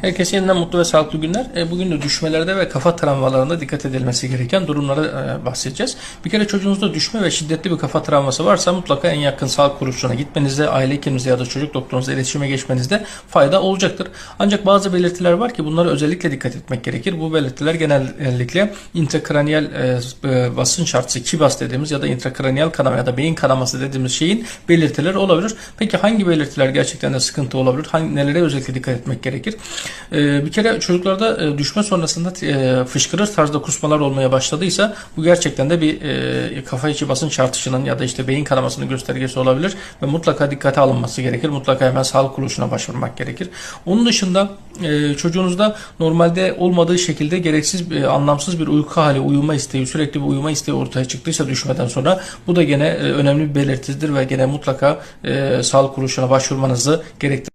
Herkese yeniden mutlu ve sağlıklı günler. E, Bugün de düşmelerde ve kafa travmalarında dikkat edilmesi gereken durumları e, bahsedeceğiz. Bir kere çocuğunuzda düşme ve şiddetli bir kafa travması varsa mutlaka en yakın sağlık kuruluşuna gitmenizde, aile hekiminize ya da çocuk doktorunuzla iletişime geçmenizde fayda olacaktır. Ancak bazı belirtiler var ki bunlara özellikle dikkat etmek gerekir. Bu belirtiler genellikle intrakraniyal e, e, basınç artışı, kibas dediğimiz ya da intrakraniyal kanama ya da beyin kanaması dediğimiz şeyin belirtileri olabilir. Peki hangi belirtiler gerçekten de sıkıntı olabilir? Hangi, nelere özellikle dikkat etmek gerekir? Ee, bir kere çocuklarda e, düşme sonrasında e, fışkırır tarzda kusmalar olmaya başladıysa bu gerçekten de bir e, kafa içi basınç artışının ya da işte beyin kanamasının göstergesi olabilir ve mutlaka dikkate alınması gerekir. Mutlaka hemen sağlık kuruluşuna başvurmak gerekir. Onun dışında e, çocuğunuzda normalde olmadığı şekilde gereksiz e, anlamsız bir uyku hali, uyuma isteği, sürekli bir uyuma isteği ortaya çıktıysa düşmeden sonra bu da gene e, önemli bir belirtidir ve gene mutlaka e, sağlık kuruluşuna başvurmanızı gerektirir.